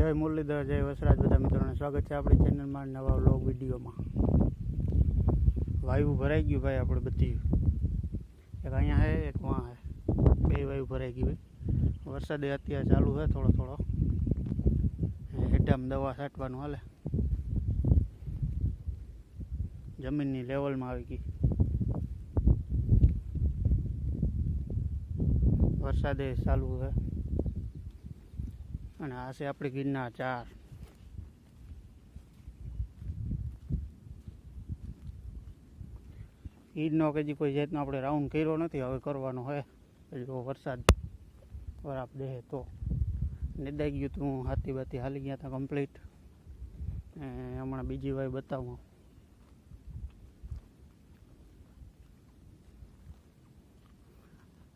જય મુરલીધર, જય વસરાજ. બધા મિત્રોને સ્વાગત છે આપણી ચેનલમાં નવા વ્લોગ વિડીયોમાં. વાયુ ભરાઈ ગયું ભાઈ આપણે બધી. એક અહીંયા હે, એક વાં હે. બે વાયુ ભરાઈ ગઈ ભાઈ. વરસાદે અત્યારે ચાલુ છે થોડો થોડો. હેઠામાં દવા છાંટવાનું હાલે. જમીનની લેવલમાં આવી ગઈ. વરસાદે ચાલુ છે અને આ છે આપણી ગીરના ચાર. ઈદનો કે જે કોઈ જાતનો આપણે રાઉન્ડ કર્યો નથી, હવે કરવાનો હોય જો વરસાદ બરાબર દે તો. નિદાઈ ગયું તું, હાથી બાતી હાલી ગયા હતા કમ્પ્લીટ હમણાં બીજી વાર બતાવું.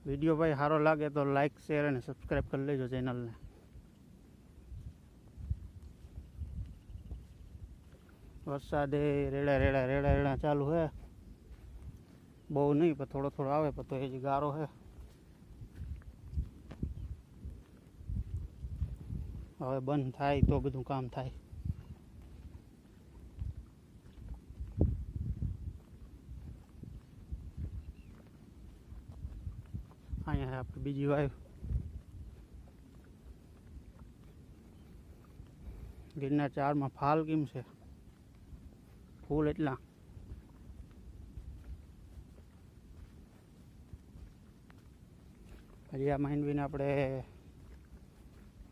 વીડિયો ભાઈ સારો લાગે તો લાઈક શેર અને સબસ્ક્રાઈબ કરી લેજો ચેનલને વરસાદે રેડા રેડા રેડા રેડા ચાલુ હે. બહુ નહીં, પણ થોડો થોડો આવે, પણ તો એ જ ગારો હે. હવે બંધ થાય, તો બધું કામ થાય. અહીંયા આપણે બીજી વાયુ ગિરનાર ચારમાં ફાલ કેમ છે? ફૂલ એટલા. હજી આ માંડવીને આપણે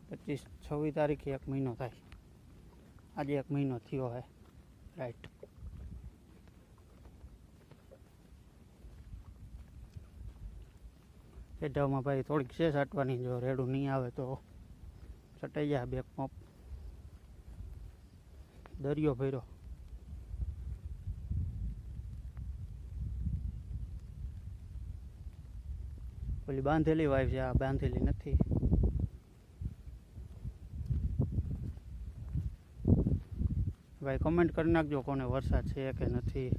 પચીસ, છવ્વીસ તારીખે એક મહિનો થાય. આજે એક મહિનો થયો હે. રાઈટ. પેઢામાં ભાઈ થોડીક છે સાટવાની જો રેડું નહીં આવે તો સટાઈ જાય બે પંપ દરિયો ભર્યો. પેલી બાંધેલી વાઈફ છે, આ બાંધેલી નથી. ભાઈ કમેન્ટ કરી નાખજો કોને વરસાદ છે કે નથી.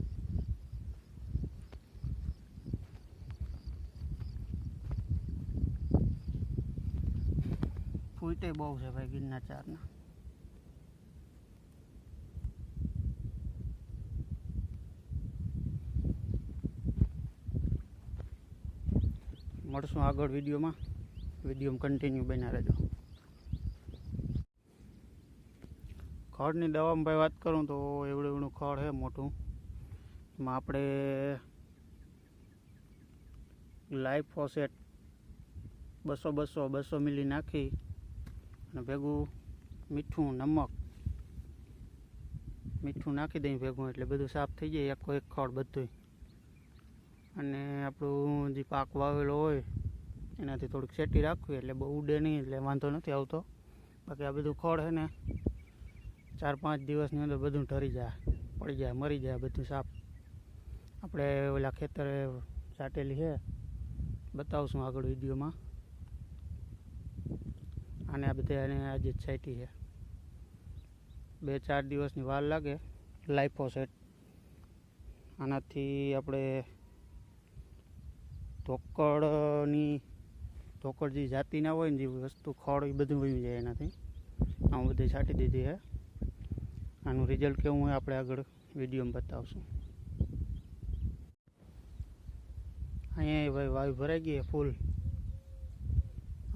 ફૂટે બહુ છે ભાઈ ગિરના ચારના. મળશું આગળ વિડીયોમાં. વિડીયોમાં કન્ટિન્યુ બન્યા રહેજો. ખડની દવામાં ભાઈ વાત કરું તો એવડું એવડું ખડ છે મોટું. એમાં આપણે લાઈફ ફોસેટ બસો બસો બસો મિલી નાખી અને ભેગું મીઠું, નમક મીઠું નાખી દઈએ ભેગું એટલે બધું સાફ થઈ જાય. એક એક ખડ બધું અને આપણું જે પાક વાવેલો હોય, એનાથી થોડીક સેટી રાખવી, એટલે બહુ ઉડે નહીં, એટલે વાંધો નથી આવતો. બાકી આ બધું ખોળ છે ને, ચાર પાંચ દિવસની અંદર બધું ઠરી જાય, પડી જાય, મરી જાય, બધું સાફ આપણે ઓલા ખેતરે ચાટેલી છે બતાવશું આગળ વિડીયોમાં. અને આ બધા એને આજે સાઈટી છે બે ચાર દિવસની વાર લાગે, લાઈફો સેટ. આનાથી આપણે ધોકડની ધોકડ જે જાતિના હોય ને જે વસ્તુ ખડ એ બધું વયું જાય એનાથી. આવું બધી છાંટી દીધી છે આનું રિઝલ્ટ કેવું હોય આપણે આગળ વિડીયોમાં બતાવશું. અહીંયા ભાઈ વાયુ ભરાઈ ગઈ ફૂલ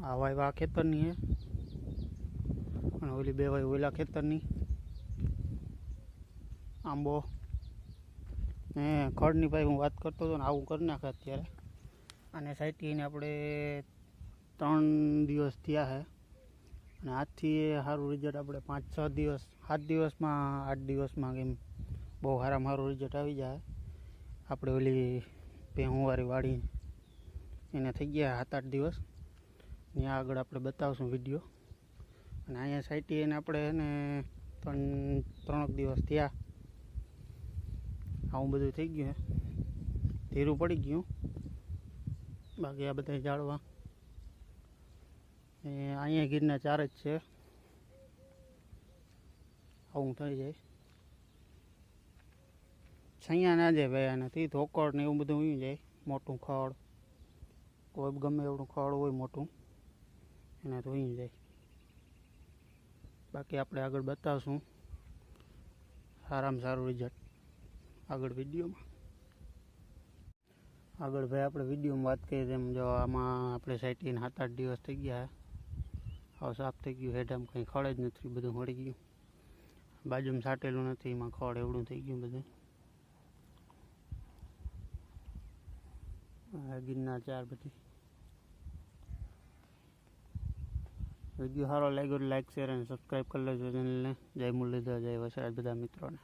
આ વાયુ આ ખેતરની છે અને ઓલી બે વાયુ ઓલા ખેતરની. આંબો. ને ખડની ભાઈ હું વાત કરતો હતો ને આવું કરી નાખે અત્યારે. અને સાઈટીને આપણે ત્રણ દિવસ થયા છે અને આજથી સારું રિઝલ્ટ આપણે પાંચ, છ દિવસ, સાત દિવસમાં, આઠ દિવસમાં કેમ બહુ સારામાં સારું રિઝલ્ટ આવી જાય. આપણે ઓલી ભેહુંવાળી વાળી એને થઈ ગયા સાત, આઠ દિવસ. ત્યાં આગળ આપણે બતાવશું વીડિયો અને અહીંયા સાઈટી આપણે એને ત્રણ, ત્રણેક દિવસ થયા. આવું બધું થઈ ગયું ધીરું પડી ગયું. બાકી આ બધા ઝાડવા એ અહીંયા ગીરના ચાર જ છે. આવું થઈ જાય. છૈયા ના જાય ભાઈ આનાથી ધોકડ ને એવું બધું ઉયું જાય. મોટું ખડ. કોઈ ગમે એવડું ખડ હોય મોટું એનાથી ઉયું જાય. બાકી આપણે આગળ બતાવશું. સારામાં સારું રિઝલ્ટ આગળ વિડીયોમાં. આગળ ભાઈ આપણે વિડીયોમાં વાત કરીએ તેમ જો આમાં આપણે સાઈટીને સાત આઠ દિવસ થઈ ગયા હવે સાફ થઈ ગયું હેઠામ કંઈ ખડ જ નથી બધું મળી ગયું. બાજુમાં સાટેલું નથી, એમાં ખડ એવડું થઈ ગયું બધું. ગિરનાર ચાર બધી. વીડિયો સારો લાગ્યો લાઈક શેર અને સબસ્ક્રાઈબ કરી લેજો ચેનલને જય મુરલીધર, જય વસરાજ, બધા મિત્રોને.